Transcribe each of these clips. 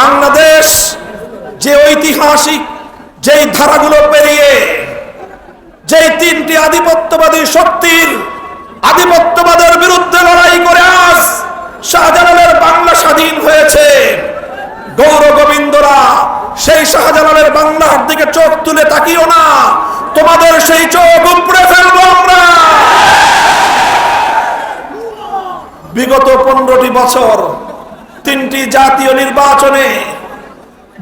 বাংলাদেশ যে ঐতিহাসিক, যেই ধারাগুলো পেরিয়ে, যেই তিনটি আধিপত্যবাদী শক্তির আধিপত্যবাদের বিরুদ্ধে লড়াই করে আজ শাহজালালের বাংলা স্বাধীন হয়েছে। গৌর গোবিন্দরা সেই শাহজালালের বাংলার দিকে চোখ তুলে তাকিও না, তোমাদের সেই চোখ উপড়ে ফেলব আমরা। বিগত পনেরোটি বছর তিনটি জাতীয় নির্বাচনে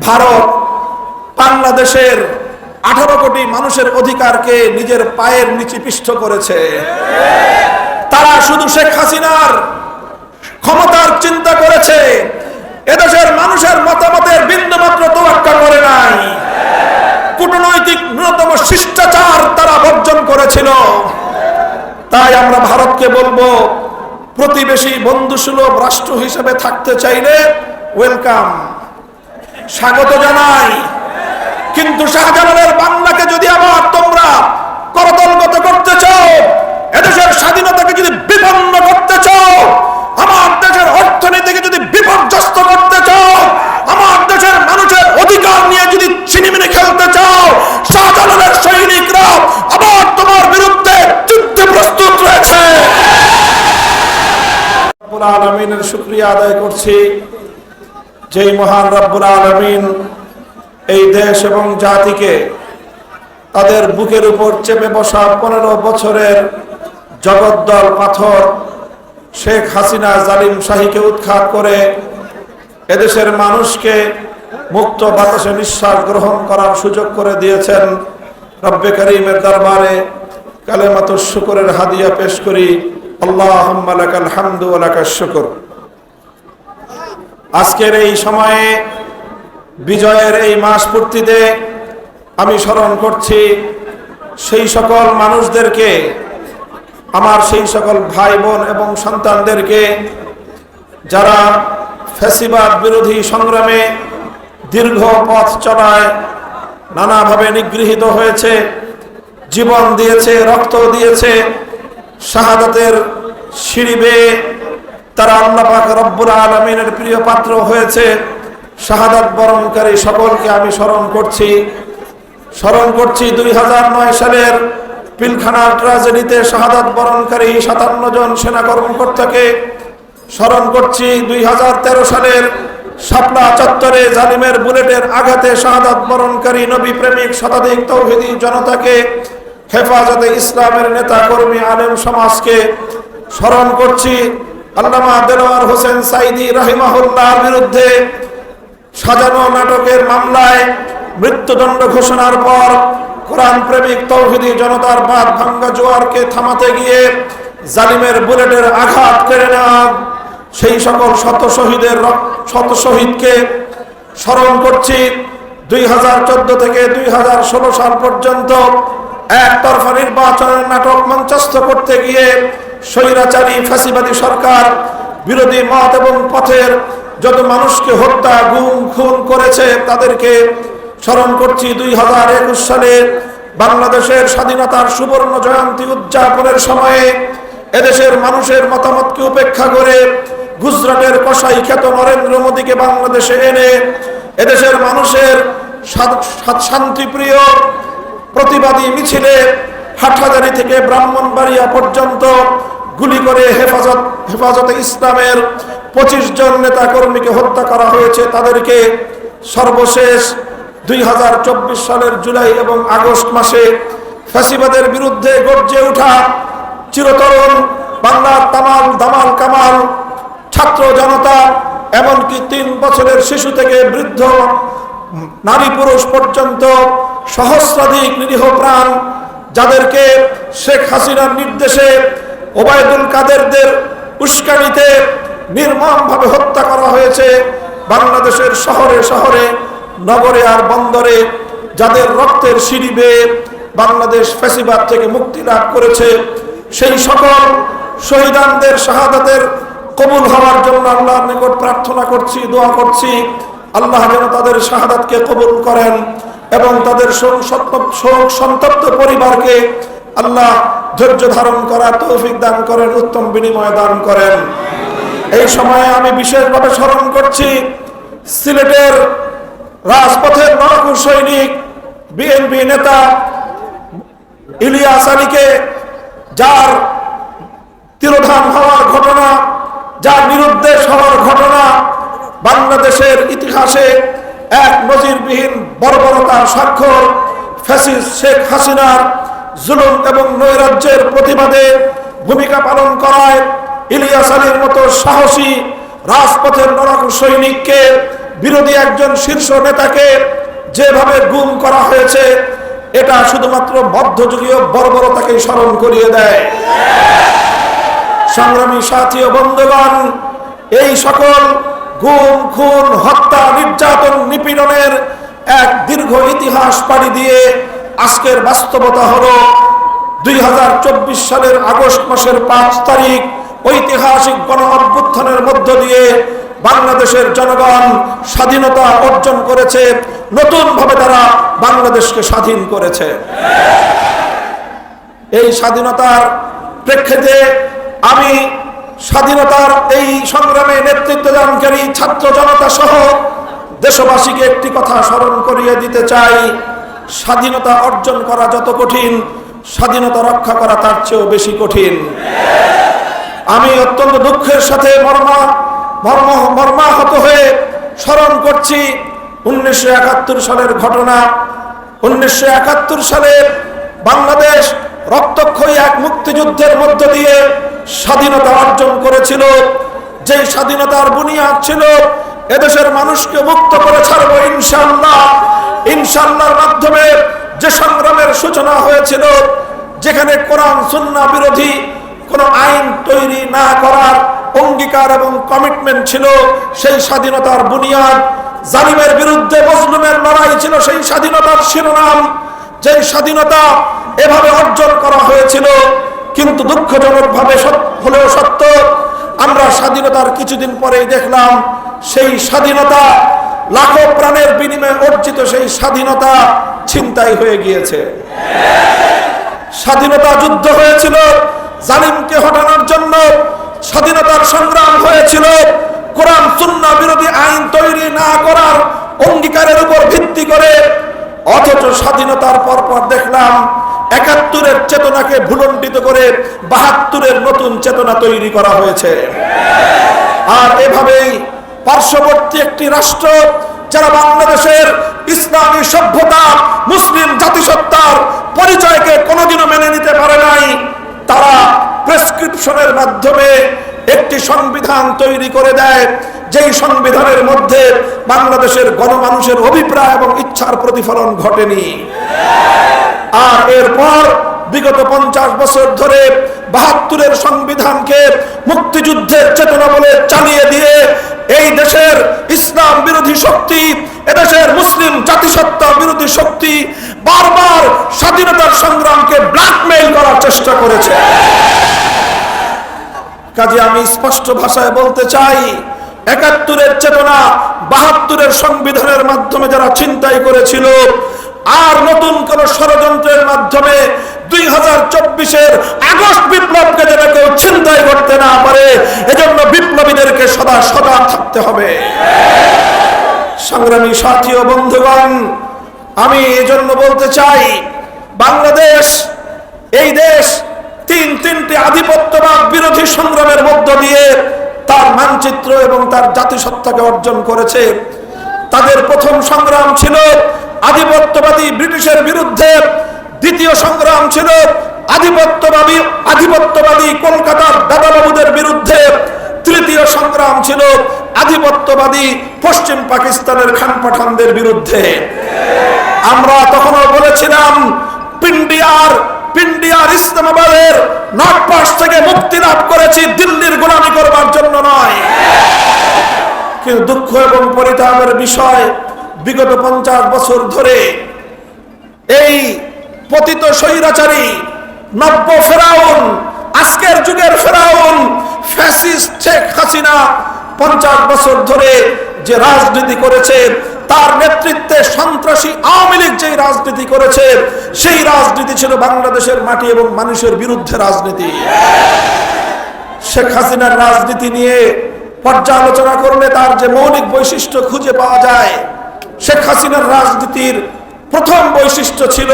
ভারত বাংলাদেশের আঠারো কোটি মানুষের অধিকারকে নিজের পায়ের নিচে পিষ্ট করেছে। তারা শুধু শেখ হাসিনার ক্ষমতার চিন্তা করেছে, এদেশের মানুষের মতামতের বিন্দুমাত্র তোয়াক্কা করে নাই। কূটনৈতিক ন্যূনতম শিষ্টাচার তারা বর্জন করেছিল। তাই আমরা ভারতকে বলব প্রতিবেশী বন্ধুসুলভ রাষ্ট্র হিসেবে থাকতে চাইলে ওয়েলকাম। স্বাগত জানাই। কিন্তু শাহজালালের বাংলাকে যদি আবার তোমরা করতলগত করতে চাও, এদেশের স্বাধীনতাকে যদি বিপন্ন করতে চাও, আমার দেশের অর্থনীতিকে যদি বিপর্যস্ত করতে আলমিনের শুক্রিয়া আদায় করছি। যেই মহান রব্বুল আলমিন এই দেশ এবং জাতিকে তাদের বুকের উপর চেপে বসা পনেরো বছরের জগদ্দল পাথর শেখ হাসিনা জালিম শাহীকে উৎখাত করে এদেশের মানুষকে মুক্ত বাতাসে নিঃশ্বাস গ্রহণ করার সুযোগ করে দিয়েছেন রব্বে করিমের দরবারে কালেমাত শুকরের হাদিয়া পেশ করি। আল্লাহ হামদু আজকের এই সময়ে, বিজয়ের এই মাস পূর্তিতে আমি স্মরণ করছি সেই সকল মানুষদেরকে, আমার সেই সকল ভাই বোন এবং সন্তানদেরকে যারা ফ্যাসিবাদ বিরোধী সংগ্রামে দীর্ঘ পথ চলায় নানাভাবে নিগৃহীত হয়েছে, জীবন দিয়েছে, রক্ত দিয়েছে শাহাদাতের সিঁড়ি বেয়ে তারা আল্লাহ পাক রব্বুল আলমিনের প্রিয় পাত্র হয়েছে। শাহাদাত বরণকারী সকলকে আমি স্মরণ করছি। স্মরণ করছি দুই সালের পিলখানার ট্রাজেডিতে শাহাদাত বরণকারী সাতান্ন জন সেনা কর্মকর্তাকে স্মরণ করছি। দুই হাজার তেরো সালের শাপলা চত্বরে জালিমের বুলেটের আঘাতে শাহাদাত বরণকারী নবী প্রেমিক শতাধিক তৌহিদি জনতাকে হেফাজতে ইসলামের নেতা কর্মী আলেম সমাজকে স্মরণ করছি, আল্লামা দেলোয়ার হোসেন সাইদি রাহিমাহুল্লাহর বিরুদ্ধে সাজানো নাটকের মামলায় মৃত্যুদণ্ড ঘোষণার পর কোরআন প্রেমিক তৌহিদি জনতার বাদ ভাঙ্গা জোয়ারকে থামাতে গিয়ে জালিমের বুলেটের আঘাত কেড়ে নেওয়া, সেই সকল শত শহীদের শত শহীদকে স্মরণ করছি। দুই হাজার চোদ্দ থেকে দুই হাজার ষোলো সাল পর্যন্ত একতরফা নির্বাচনের নাটক মঞ্চস্থ করতে গিয়ে স্বৈরাচারী ফ্যাসিবাদী সরকার, বিরোধী মত এবং পথের যত মানুষকে হত্যা, গুম, খুন করেছে, তাদেরকে স্মরণ করছি দুই হাজার একুশ সালে বাংলাদেশের স্বাধীনতার সুবর্ণ জয়ন্তী উদযাপনের সময়ে এদেশের মানুষের মতামতকে উপেক্ষা করে গুজরাটের কসাই খ্যাত নরেন্দ্র মোদীকে বাংলাদেশে এনে এদেশের মানুষের শান্তিপ্রিয় প্রতিবাদী মিছিলে হাটহাজারি থেকে ব্রাহ্মণবাড়িয়া পর্যন্ত গুলি করে হেফাজত, হেফাজতে ইসলামের পঁচিশ জন নেতা কর্মীকে হত্যা করা হয়েছে। তাদেরকে সর্বশেষ দুই হাজার চব্বিশ সালের জুলাই এবং আগস্ট মাসে ফ্যাসিবাদের বিরুদ্ধে গর্জে ওঠা চিরতরুণ বাংলার তামাল, দামাল, কামাল, ছাত্র জনতা, এমনকি তিন বছরের শিশু থেকে বৃদ্ধ নারী পুরুষ পর্যন্ত সহস্রাধিক নিরীহ প্রাণ যাদেরকে শেখ হাসিনার নির্দেশে ওবায়দুল কাদেরদের উস্কানিতে নির্মমভাবে হত্যা করা হয়েছে বাংলাদেশের শহরে শহরে, নগরে আর বন্দরে, যাদের রক্তের সিঁড়ি বাংলাদেশ ফ্যাসিবাদ থেকে মুক্তি লাভ করেছে। সেই সকল শহীদানদের শাহাদাতের কবুল হওয়ার জন্য আল্লাহর নিকট প্রার্থনা করছি, দোয়া করছি। আল্লাহ যেন তাদের শাহাদাতকে কবুল করেন। এবং তাদের শোক সন্তপ্ত পরিবারকে আল্লাহ ধৈর্য ধারণ করা তৌফিক দান করেন, উত্তম বিনিময় দান করেন। এই সময়ে আমি বিশেষভাবে স্মরণ করছি, সিলেটের রাজপথের নরকু সৈনিক, বিএনপি নেতা ইলিয়াস আলীকে, যার তিরোধান হওয়ার ঘটনা, যার নিরুদ্দেশ হওয়ার ঘটনা বাংলাদেশের ইতিহাসে এক নজিরবিহীন বর্বরতার স্বাক্ষর ফ্যাসিস শেখ হাসিনার জুলুম এবং নৈরাজ্যের প্রতিবাদে ভূমিকা পালন করায় ইলিয়াস আলীর মতো সাহসী রাজপথের নরক সৈনিককে বিরোধী একজন শীর্ষ নেতাকে যেভাবে গুম করা হয়েছে, এটা শুধুমাত্র মধ্যযুগীয় বর্বরতাকে স্মরণ করিয়ে দেয়। সংগ্রামী সাথী ও বন্ধুগণ, এই সকল গুম, খুন, হত্যা, নির্যাতন, নিপীড়নের এক দীর্ঘ ইতিহাস পাড়ি দিয়ে আজকের বাস্তবতা হলো দুই হাজার চব্বিশ সালের আগস্ট মাসের পাঁচ তারিখ, ঐতিহাসিক গণ অভ্যুত্থানের মধ্য দিয়ে বাংলাদেশের জনগণ স্বাধীনতা অর্জন করেছে, নতুনভাবে তারা বাংলাদেশকে স্বাধীন করেছে। এই স্বাধীনতার প্রেক্ষিতে আমি স্বাধীনতার এই সংগ্রামে নেতৃত্ব দানকারী ছাত্র জনতা সহ দেশবাসীকে একটি কথা স্মরণ করিয়ে দিতে চাই। স্বাধীনতা অর্জন করা যত কঠিন, স্বাধীনতা রক্ষা করা তার চেয়েও বেশি কঠিন। আমি অত্যন্ত দুঃখের সাথে মর্মা, মর্ম, মর্মাহত হয়ে স্মরণ করছি উনিশশো একাত্তর সালের ঘটনা। উনিশশো একাত্তর সালে বাংলাদেশ রক্তক্ষয়ী এক মুক্তিযুদ্ধের মধ্য দিয়ে স্বাধীনতা অর্জন করেছিল যে স্বাধীনতার বুনিয়াদ ছিল, এদেশের মানুষকে মুক্ত করে ছাড়বো ইনশাল্লাহ ইনশাল্লাহর মাধ্যমে যে সংগ্রামের সূচনা হয়েছিল, যেখানে কোরআন, সুন্না বিরোধী কোন আইন তৈরি না করার অঙ্গীকার এবং কমিটমেন্ট ছিল, সেই স্বাধীনতার বুনিয়াদ, জালিমের বিরুদ্ধে মজলুমের লড়াই ছিল, সেই স্বাধীনতার শিরোনাম যে স্বাধীনতা এভাবে অর্জন করা হয়েছিল কিন্তু দুঃখজনক ভাবে হলেও সত্য, আমরা স্বাধীনতার কিছুদিন পরেই দেখলাম সেই স্বাধীনতা লাখো প্রাণের বিনিময়ে অর্জিত সেই স্বাধীনতা ছিনতাই হয়ে গিয়েছে। স্বাধীনতা যুদ্ধ হয়েছিল, জালিমকে হটানোর জন্য স্বাধীনতার সংগ্রাম হয়েছিল। কোরআন সুন্না বিরোধী আইন তৈরি না করার অঙ্গীকারের উপর ভিত্তি করে অথচ স্বাধীনতার পর পর দেখলাম একাত্তরের চেতনাকে ভুলণ্ডিত করে বাহাত্তরের নতুন চেতনা তৈরি করা হয়েছে। আর এভাবেই পার্শ্ববর্তী একটি রাষ্ট্র, যারা বাংলাদেশের ইসলামী সভ্যতা, মুসলিম জাতিসত্তার পরিচয়কে কোনোদিনও মেনে নিতে পারে নাই, তারা প্রেসক্রিপশনের মাধ্যমে একটি সংবিধান তৈরি করে দেয়, যেই সংবিধানের মধ্যে বাংলাদেশের গণমানুষের অভিপ্রায় এবং ইচ্ছার প্রতিফলন ঘটেনি। আর এরপর বিগত পঞ্চাশ বছর ধরে বাহাত্তরের সংবিধানকে মুক্তিযুদ্ধের চেতনা বলে চালিয়ে দিয়ে এই দেশের ইসলাম বিরোধী শক্তি, এদেশের মুসলিম জাতিসত্তা বিরোধী শক্তি বারবার স্বাধীনতার সংগ্রামকে ব্ল্যাকমেইল করার চেষ্টা করেছে। কাজে আমি স্পষ্ট ভাষায় বলতে চাই, একাত্তরের চেতনা বাহাত্তরের সংবিধানের মাধ্যমে যারা চিন্তাই করেছিল আর নতুন কোন ষড়যন্ত্রের মাধ্যমে দুই হাজার চব্বিশের আগস্ট বিপ্লবকে যেন কেউ চিন্তাই করতে না পারে, এজন্য বিপ্লবীদেরকে সদা সদা থাকতে হবে। সংগ্রামী সাথী ও বন্ধুগণ, আমি এজন্য বলতে চাই, বাংলাদেশ, এই দেশ তিন তিনটি আধিপত্যবাদ বিরোধী সংগ্রামের মধ্য দিয়ে তার মানচিত্র এবং তার জাতিসত্তাকে অর্জন করেছে। তাদের প্রথম সংগ্রাম ছিল আধিপত্যবাদী ব্রিটিশের বিরুদ্ধে দ্বিতীয় সংগ্রাম ছিল। আধিপত্যবাদী আধিপত্যবাদী কলকাতার দাদাবাবুদের বিরুদ্ধে তৃতীয় সংগ্রাম ছিল। আধিপত্যবাদী পশ্চিম পাকিস্তানের খান পাঠানদের বিরুদ্ধে। আমরা তখনও বলেছিলাম, পিন্ডিয়ার পিন্ডিয়ার ইসলামাবাদের নর্থ থেকে মুক্তি লাভ করেছি, দিল্লির গোলামি করবার জন্য নয়। কিন্তু দুঃখ এবং পরিতাপের বিষয় বিগত পঞ্চাশ বছর ধরে এই পতিত স্বৈরাচারী নব্য ফেরাউন, আজকের যুগের ফেরাউন, ফ্যাসিস্ট শেখ হাসিনা পঞ্চাশ বছর ধরে যে রাজনীতি করেছে, তার নেতৃত্বে সন্ত্রাসী আওয়ামী লীগ যেই রাজনীতি করেছে, সেই রাজনীতি ছিল বাংলাদেশের মাটি এবং মানুষের বিরুদ্ধে রাজনীতি। শেখ হাসিনার রাজনীতি নিয়ে পর্যালোচনা করলে তার যে মৌলিক বৈশিষ্ট্য খুঁজে পাওয়া যায় শেখ হাসিনার রাজনীতির প্রথম বৈশিষ্ট্য ছিল,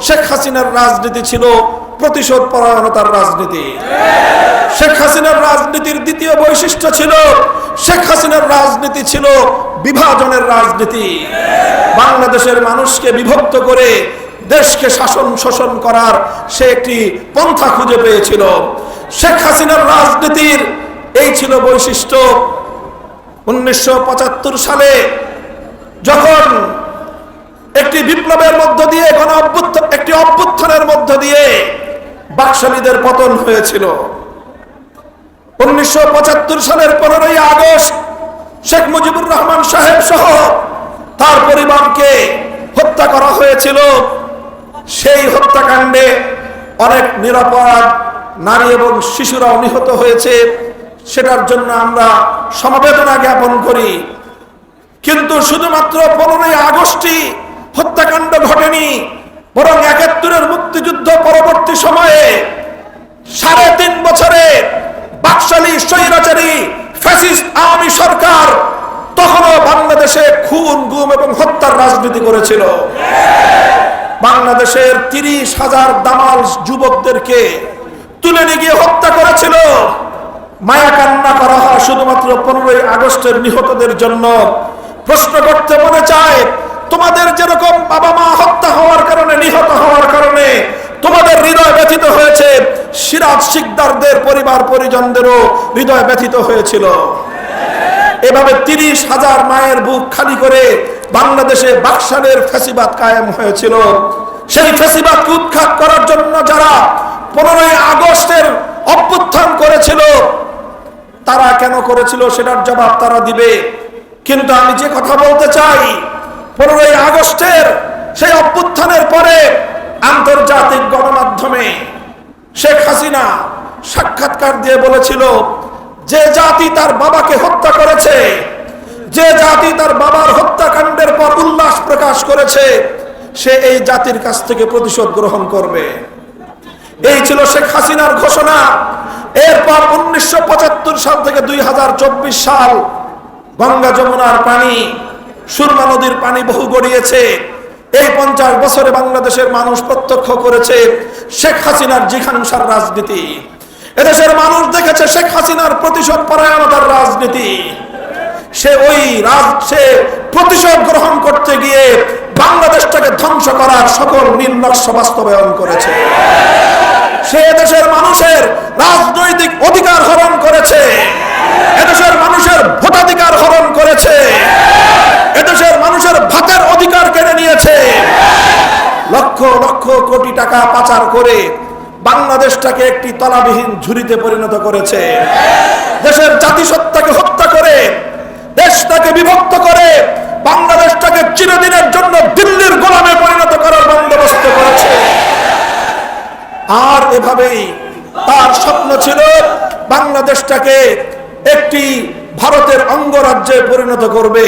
শেখ হাসিনার রাজনীতি ছিল প্রতিশোধ পরায়ণতার রাজনীতি। শেখ হাসিনার রাজনীতির দ্বিতীয় বৈশিষ্ট্য ছিল, শেখ হাসিনার রাজনীতি ছিল বিভাজনের রাজনীতি। বাংলাদেশের মানুষকে বিভক্ত করে দেশকে শাসন শোষণ করার সে একটি পন্থা খুঁজে পেয়েছিল। শেখ হাসিনার রাজনীতির এই ছিল বৈশিষ্ট্য। উনিশশো পঁচাত্তর সালে যখন একটি বিপ্লবের মধ্য দিয়ে কোন একটি অভ্যুত্থানের মধ্য দিয়ে বাকশালীদের পতন হয়েছিল। উনিশশো পঁচাত্তর সালের পনেরোই আগস্ট শেখ মুজিবুর রহমান সাহেব সহ তার পরিবারকে হত্যা করা হয়েছিল। সেই হত্যাকাণ্ডে অনেক নিরাপরাধ নারী এবং শিশুরাও নিহত হয়েছে। সেটার জন্য আমরা সমবেদনা জ্ঞাপন করি। কিন্তু শুধুমাত্র পনেরোই আগস্টই হত্যাকাণ্ড ঘটেনি, বরং একাত্তরের মুক্তিযুদ্ধ পরবর্তী সময়ে সাড়ে তিন বছরে বাকশালী স্বৈরাচারী ফ্যাসিস্ট আওয়ামী সরকার তখনও বাংলাদেশে খুন, গুম এবং হত্যার রাজনীতি করেছিল। বাংলাদেশের তিরিশ হাজার দামাল যুবকদেরকে তুলে নিয়ে গিয়ে হত্যা করেছিল। মায়া কান্না করা হয় শুধুমাত্র পনেরোই আগস্টের নিহতদের জন্য। প্রশ্ন করতে মনে চায়, তোমাদের যেরকম বাবা মা হত্যা হওয়ার কারণে, নিহত হওয়ার কারণে তোমাদের হৃদয় ব্যথিত হয়েছে, সিরাজ শিকদারদের পরিবার পরিজনদেরও হৃদয় ব্যথিত হয়েছিল। এভাবে তিরিশ হাজার মায়ের বুক খালি করে বাংলাদেশে বাকশালের ফেসিবাদ কায়েম হয়েছিল। সেই ফেসিবাদকে উৎখাত করার জন্য যারা পনেরোই আগস্টের অভ্যুত্থান করেছিল, তারা কেন করেছিল সেটার জবাব তারা দিবে? কিন্তু আমি যে কথা বলতে চাই, পনেরোই আগস্টের সেই অভ্যুত্থানের পরে আন্তর্জাতিক গণমাধ্যমে শেখ হাসিনা সাক্ষাৎকার দিয়ে বলেছিল, যে জাতি তার বাবাকে হত্যা করেছে, যে জাতি তার বাবার হত্যাকাণ্ডের পর উল্লাস প্রকাশ করেছে, সে এই জাতির কাছ থেকে প্রতিশোধ গ্রহণ করবে। এই ছিল শেখ হাসিনার ঘোষণা। এরপর উনিশশো পঁচাত্তর সাল থেকে দুই হাজার চব্বিশ সাল গঙ্গা যমুনার পানি, সুরমা নদীর পানি বহু গড়িয়েছে। এই পঞ্চাশ বছরে বাংলাদেশের মানুষ প্রত্যক্ষ করেছে শেখ হাসিনার জিখাংসার রাজনীতি। এদেশের মানুষ দেখেছে শেখ হাসিনার প্রতিশোধ পরায়ণতার রাজনীতি। সে ওই রাজ, সে প্রতিশোধ গ্রহণ করতে গিয়ে বাংলাদেশটাকে ধ্বংস করার সকল নির্লক্ষ বাস্তবায়ন করেছে। সে দেশের মানুষের রাজনৈতিক অধিকার হরণ করেছে। এদেশের মানুষের ভোটাধিকার হরণ করেছে। এদেশের মানুষের ভাতের অধিকার কেড়ে নিয়েছে। লক্ষ লক্ষ কোটি টাকা পাচার করে বাংলাদেশটাকে একটি তলাবিহীন ঝুড়িতে পরিণত করেছে। দেশের জাতিসত্তাকে হত্যা করে, দেশটাকে বিভক্ত করে, বাংলাদেশটাকে চিরদিনের জন্য দিল্লির গোলামে পরিণত করার বন্দোবস্ত করেছে। আর এভাবেই তার স্বপ্ন ছিল বাংলাদেশটাকে একটি ভারতের অঙ্গরাজ্যে পরিণত করবে।